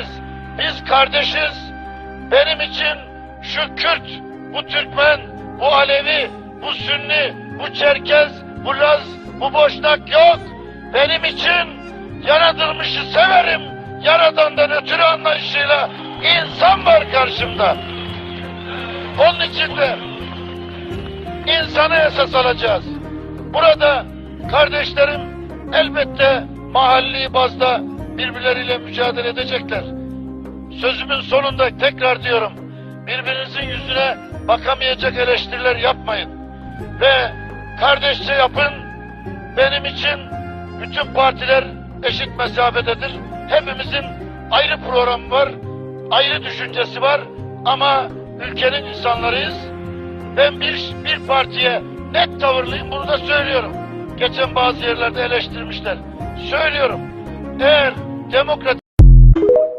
hepimiz biz kardeşiz. Benim için şu Kürt, bu Türkmen, bu Alevi, bu Sünni, bu Çerkez, bu Laz, bu Boşnak yok. Benim için yaratılmışı severim. Yaradandan ötürü anlayışıyla insan var karşımda. Onun için de insanı esas alacağız. Burada kardeşlerim elbette mahalli bazda birbirleriyle mücadele edecekler. Sözümün sonunda tekrar diyorum. Birbirinizin yüzüne bakamayacak eleştiriler yapmayın. Ve kardeşçe yapın. Benim için bütün partiler eşit mesafededir. Hepimizin ayrı programı var, ayrı düşüncesi var ama ülkenin insanlarıyız. Ben bir, bir partiye net tavırlıyım bunu da söylüyorum. Geçen bazı yerlerde eleştirmişler. Söylüyorum. Eğer Democrat